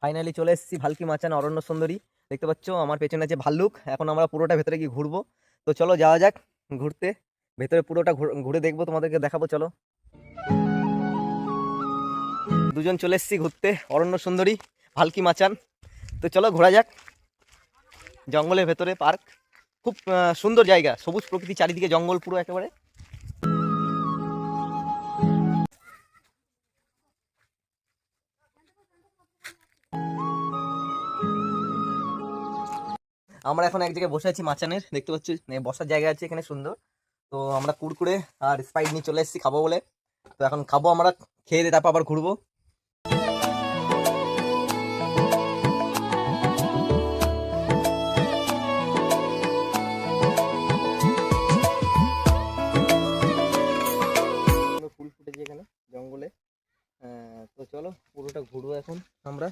Finally চলে এসেছি ভালকি মাচান, অরণ্য সুন্দরী। দেখতে পাচ্ছ, আমার পেছনে আছে ভাল্লুক। এখন আমরা পুরোটা ভেতরে গিয়ে ঘুরবো। তো চলো যাওয়া যাক ঘুরতে। ভেতরে পুরোটা ঘুর- দেখব, তোমাদেরকে দেখাবো, চলো। দুজন চলে এসেছি ঘুরতে, অরণ্য সুন্দরী, ভালকি মাচান। তো চলো ঘোরা যাক। জঙ্গলের ভেতরে পার্ক। খুব সুন্দর জায়গা, সবুজ প্রকৃতি চারিদিকে জঙ্গল পুরো একেবারে। আমরা এখন এক জায়গায় বসে আছি মাচানের, দেখতে পাচ্ছি? বসার জায়গা আছে এখানে, সুন্দর। তো আমরা কুড়কুড়ে আর স্পাইট নিয়ে চলে এসেছি খাব বলে। তো এখন খাব আমরা, খেয়ে দিয়ে তারপর আবার ঘুরবো। ফুল ফুটেছে এখানে, জঙ্গলে। তো চলো, পুরোটা ঘুরবো এখন আমরা।